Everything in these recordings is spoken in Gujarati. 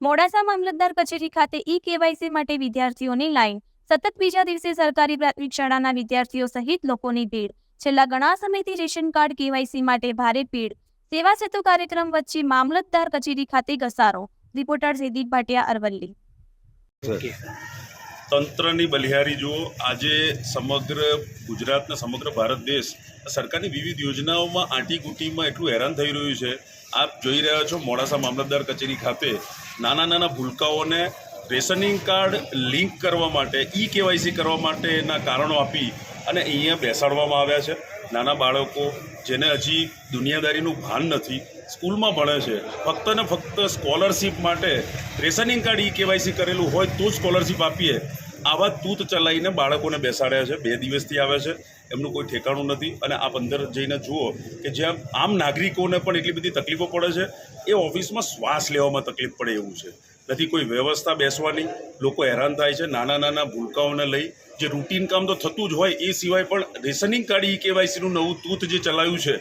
મોડાસા મામલતદાર કચેરી ખાતે ઈ કેવાયસી માટે વિદ્યાર્થીઓની લાઈન સતત બીજા દિવસે સરકારી પ્રાથમિક શાળાના વિદ્યાર્થીઓ સહિત લોકોની ભીડ. છેલ્લા ઘણા સમયથી રેશન કાર્ડ કેવાયસી માટે ભારે ભીડ. સેવા સેતુ કાર્યક્રમ વચ્ચે મામલતદાર કચેરી ખાતે ઘસારો. રિપોર્ટર જયદીપ ભાટિયા, અરવલ્લી. તંત્રની બલિહારી જુઓ, આજે સમગ્ર ગુજરાતના સમગ્ર ભારત દેશ સરકારની વિવિધ યોજનાઓમાં આંટી કુટીમાં એટલું હેરાન થઈ રહ્યું છે આપ જોઈ રહ્યા છો મોડાસા મામલતદાર કચેરી ખાતે નાના નાના ભૂલકાઓને રેશનિંગ કાર્ડ લિંક કરવા માટે ઈ કેવાયસી કરવા માટેના કારણો આપી અને અહીંયા બેસાડવામાં આવ્યા છે. નાના બાળકો જેને હજી દુનિયાદારીનું ભાન નથી, સ્કૂલમાં ભણે છે, ફક્ત ને ફક્ત સ્કોલરશિપ માટે રેશનિંગ કાર્ડ ઈ કેવાયસી કરેલું હોય તો સ્કોલરશિપ આપીએ. આવા તૂત ચલાવીને બાળકોને બેસાડ્યા છે. બે દિવસથી આવે છે. એમનું કોઈ ઠેકાણું નથી અને આપ અંદર જઈને જુઓ કે જ્યાં આમ નાગરિકોને પણ એટલી બધી તકલીફો પડે છે, એ ઓફિસમાં શ્વાસ લેવામાં તકલીફ પડે એવું છે. નથી, કોઈ વ્યવસ્થા બેસવાની લોકો હેરાન થાય છે, નાના નાના ભૂલકાઓને લઈ. જે રૂટીન કામ તો થતું જ હોય, એ સિવાય પણ રેશનિંગ કાર્ડ ઈ કેવાયસીનું નવું તૂથ જે ચલાવ્યું છે,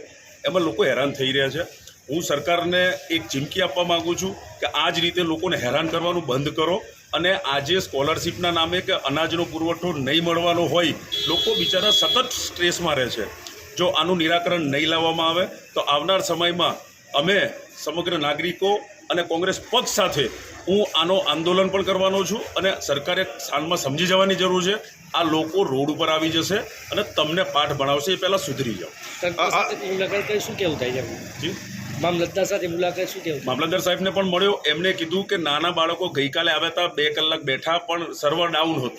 એમાં લોકો હેરાન થઈ રહ્યા છે. હું સરકારને એક ચીમકી આપવા માગું છું કે આ જ રીતે લોકોને હેરાન કરવાનું બંધ કરો. અને આજે સ્કોલરશિપના નામે કે અનાજનો પુરવઠો નહીં મળવાનો હોય લોકો બિચારા સતત સ્ટ્રેસમાં રહે છે. જો આનું નિરાકરણ નહીં લાવવામાં આવે તો આવનાર સમયમાં અમે સમગ્ર નાગરિકો અને કોંગ્રેસ પક્ષ સાથે હું આનો આંદોલન પણ કરવાનો છું અને સરકારે સ્થાનમાં સમજી જવાની જરૂર છે આ લોકો રોડ ઉપર આવી જશે અને તમને પાઠ ભણાવશે એ પહેલાં સુધરી જાઓ. શું કેવું થાય છે? જી? મામલતદાર સાથે મુલાકાત શું કહેવું? મામલતદાર સાહેબને પણ મળ્યો. એમને કીધું કે નાના બાળકો ગઈકાલે આવ્યા હતા, બે કલાક બેઠા, પણ સર્વર ડાઉન હતું.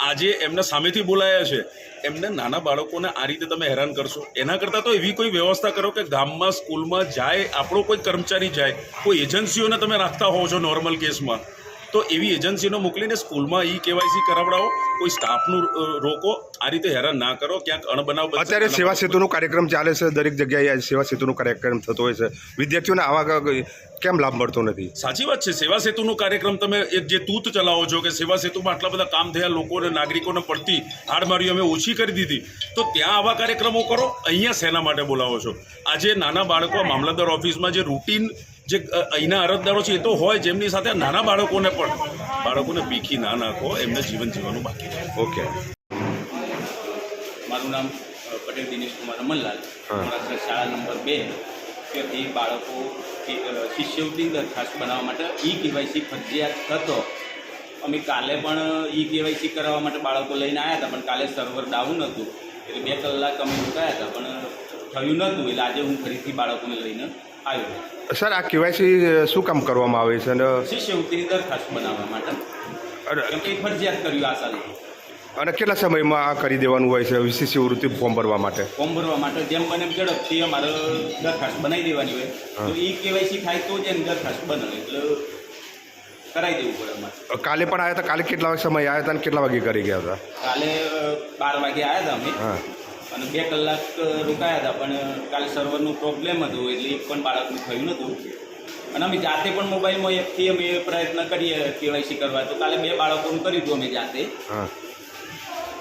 આજે એમને સામેથી બોલાયા છે. એમને નાના બાળકોને આ રીતે તમે હેરાન કરશો. એના કરતાં તો એવી કોઈ વ્યવસ્થા કરો કે ગામમાં, સ્કૂલમાં જાય, આપણો કોઈ કર્મચારી જાય. કોઈ એજન્સીઓને તમે રાખતા હોવ છો નોર્મલ કેસમાં તો એવી એજન્સીનો મોકલીને સ્કૂલમાં ઈ કેવાયસી કરાવડાવો કોઈ સ્ટાફનું રોકો આ રીતે હેરાન ના કરો ક્યાંક અણબનાવ અત્યારે સેવા સેતુનો કાર્યક્રમ ચાલે છે દરેક જગ્યાએ આ સેવા સેતુનો કાર્યક્રમ થતો હોય છે. વિદ્યાર્થીઓને આવા કેમ લાભ મળતો નથી? સાચી વાત છે સેવા સેતુનો કાર્યક્રમ તમે એક જે તૂત ચલાવો છો કે સેવા સેતુમાં આટલા બધા કામ થયા લોકોને નાગરિકોને પડતી હાડમારીઓ અમે ઓછી કરી દીધી તો ત્યાં આવા કાર્યક્રમો કરો અહીંયા શેના માટે બોલાવો છો? આજે નાના બાળકો મામલતદાર ઓફિસમાં જે રૂટીન જે અહીંના અરજદારો છે એ તો હોય જેમની સાથે નાના બાળકોને પણ. બાળકોને ભીખી ના નાખો એમને જીવન જીવવાનું બાકી છે ઓકે. મારું નામ પટેલ દિનેશ કુમાર અમરલાલ શાળા નંબર બે. ત્યાંથી બાળકો એ, અ, શિષ્યવૃત્તિ દરખાસ્ત બનાવવા માટે ઈ કેવાયસી ફરજિયાત હતો. અમે કાલે પણ ઈ કેવાયસી કરાવવા માટે બાળકો લઈને આવ્યા હતા પણ કાલે સર્વર ડાઉન હતું. એટલે બે કલાક અમે રોકાયા હતા પણ થયું નહોતું. એટલે આજે હું ફરીથી બાળકોને લઈને આવ્યો સર આ કેવાયસી શું કામ કરવામાં આવે છે? અને શિષ્યવૃત્તિની દરખાસ્ત બનાવવા માટે. ફરજિયાત કર્યું આ સાલે. અને કેટલા સમયમાં આ કરી દેવાનું હોય છે વિશેષ વૃત્તિ ફોર્મ ભરવા માટે? ફોર્મ ભરવા માટે જેમ બને એમ ઝડપથી અમારે દરખાસ્ત બનાવી દેવાની હોય. તો ઈ કેવાયસી થાય તો જ એની દરખાસ્ત બને એટલે કરાવી દેવું પડે અમારે. કાલે પણ આવ્યા હતા? કાલે કેટલા સમય આવ્યા હતા અને કેટલા વાગે કરી ગયા હતા? કાલે બાર વાગે આવ્યા હતા અમે. અને બે કલાક રોકાયા હતા, પણ કાલે સર્વરનું પ્રોબ્લેમ હતું, એટલે એક પણ બાળકનું થયું નહોતું. અને અમે જાતે પણ મોબાઈલમાં એપથી અમે પ્રયત્ન કરીએ, કેવાયસી કરવા. તો કાલે બે બાળકોનું કર્યું હતું અમે જાતે.